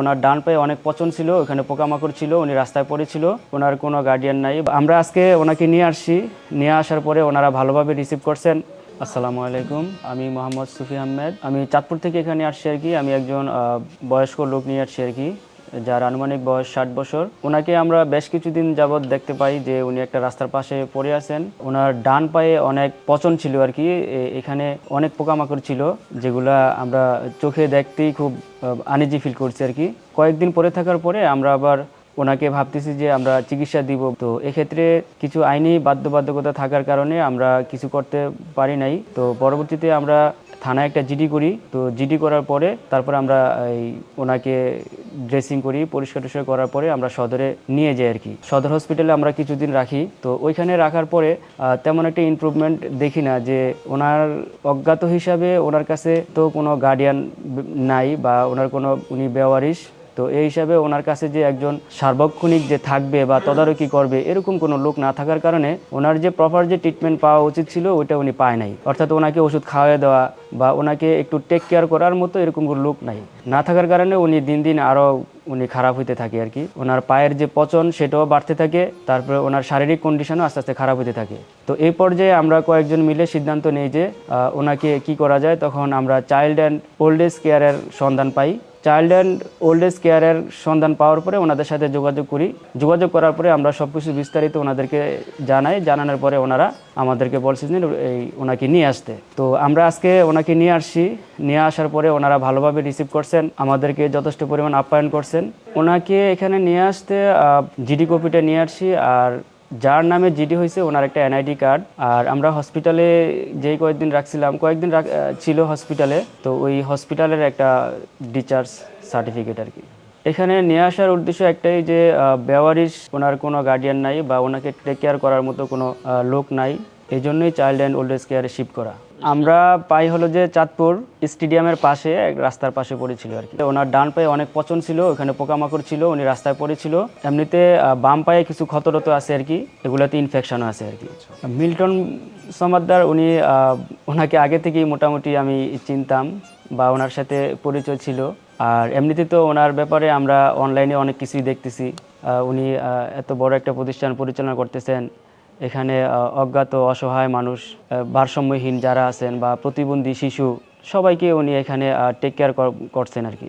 ওনার ডান পায়ে অনেক পচন ছিল, ওখানে পোকামাকড় ছিল, উনি রাস্তায় পড়েছিল, ওনার কোনো গার্ডিয়ান নাই। আমরা আজকে ওনাকে নিয়ে আসছি, নিয়ে আসার পরে ওনারা ভালোভাবে রিসিভ করছেন। আসসালামু আলাইকুম, আমি মোহাম্মদ সুফি আহমেদ। আমি চাঁদপুর থেকে এখানে আসছি আর কি, আমি একজন বয়স্ক লোক নিয়ে আসছি আর কি। যার আনুমানিক বয়স ষাট বছর। ওনাকে আমরা বেশ কিছুদিন যাবৎ দেখতে পাই যে উনি একটা রাস্তার পাশে পড়ে আছেন। ওনার ডান পায়ে অনেক পচন ছিল আর কি এখানে অনেক পোকামাকড় ছিল, যেগুলা আমরা চোখে দেখতেই খুব আনিজি ফিল করছি আর কি। কয়েকদিন পরে থাকার পরে আমরা আবার ওনাকে ভাবতেছি যে আমরা চিকিৎসা দিব। তো এক্ষেত্রে কিছু আইনি বাধ্যবাধকতা থাকার কারণে আমরা কিছু করতে পারি নাই। তো পরবর্তীতে আমরা থানায় একটা জিডি করি। তো জিডি করার পরে তারপরে আমরা এই ওনাকে ড্রেসিং করি, পরিষ্কার টরিষ্কার করার পরে আমরা সদরে নিয়ে যাই আর কি সদর হসপিটালে আমরা কিছুদিন রাখি। তো ওইখানে রাখার পরে তেমন একটা ইমপ্রুভমেন্ট দেখি না যে ওনার অজ্ঞাত হিসাবে ওনার কাছে তো কোনো গার্ডিয়ান নাই বা ওনার কোনো উনি বেওয়ারিশ তো এই হিসাবে ওনার কাছে যে একজন সার্বক্ষণিক যে থাকবে বা তদারকি করবে, এরকম কোনো লোক না থাকার কারণে ওনার যে প্রপার যে ট্রিটমেন্ট পাওয়া উচিত ছিল ওটা উনি পায় নাই। অর্থাৎ ওনাকে ওষুধ খাওয়াই দেওয়া বা ওনাকে একটু টেক কেয়ার করার মতো এরকম কোনো লোক নাই। না থাকার কারণে উনি দিন দিন আরও উনি খারাপ হইতে থাকে আর কি। ওনার পায়ের যে পচন, সেটাও বাড়তে থাকে, তারপরে ওনার শারীরিক কন্ডিশনও আস্তে আস্তে খারাপ হতে থাকে। তো এই পর্যায়ে আমরা কয়েকজন মিলে সিদ্ধান্ত নিই যে ওনাকে কি করা যায়, তখন আমরা চাইল্ড অ্যান্ড ওল্ড এজ কেয়ারের সন্ধান পাই। চাইল্ড অ্যান্ড ওল্ড এজ কেয়ারের সন্ধান পাওয়ার পরে ওনাদের সাথে যোগাযোগ করি। যোগাযোগ করার পরে আমরা সব কিছু বিস্তারিত ওনাদেরকে জানাই। জানানোর পরে ওনারা আমাদেরকে বলছিলেন এই, ওনাকে নিয়ে আসতে। তো আমরা আজকে ওনাকে নিয়ে আসছি। নিয়ে আসার পরে ওনারা ভালোভাবে রিসিভ করছেন, আমাদেরকে যথেষ্ট পরিমাণ আপ্যায়ন করছেন। ওনাকে এখানে নিয়ে আসতে জিডি কপিটা নিয়ে আসছি আর যার নামে জিডি হয়েছে, ওনার একটা এনআইডি কার্ড। আর আমরা হসপিটালে যেই কয়েকদিন রাখছিলাম, কয়েকদিন ছিল হসপিটালে, তো ওই হসপিটালের একটা ডিচার্জ সার্টিফিকেট আর কি। এখানে নিয়ে আসার উদ্দেশ্য একটাই যে বেওয়ারিশ ওনার কোনো গার্ডিয়ান নাই বা ওনাকে টেক কেয়ার করার মতো কোনো লোক নাই। এই জন্যই চাইল্ড অ্যান্ড ওল্ড এজ কেয়ারে শিফট করা। আমরা পাই হলো যে চাঁদপুর স্টেডিয়ামের পাশে, এক রাস্তার পাশে পড়েছিল আর কি। ওনার ডান পায়ে অনেক পচন ছিল, ওখানে পোকামাকড় ছিল, উনি রাস্তায় পড়েছিল। এমনিতে বাম পায়ে কিছু ক্ষতরত আছে আর কি, এগুলাতে ইনফেকশনও আছে আর কি। মিল্টন সমাদ্দার, উনি ওনাকে আগে থেকেই মোটামুটি আমি চিনতাম বা ওনার সাথে পরিচয় ছিল। আর এমনিতে তো ওনার ব্যাপারে আমরা অনলাইনে অনেক কিছুই দেখতেছি। উনি এত বড় একটা প্রতিষ্ঠান পরিচালনা করতেছেন। এখানে অজ্ঞাত, অসহায় মানুষ ভারসাম্যহীন যারা আছেন বা প্রতিবন্ধী শিশু, সবাইকে উনি এখানে টেক কেয়ার করছেন আর কি।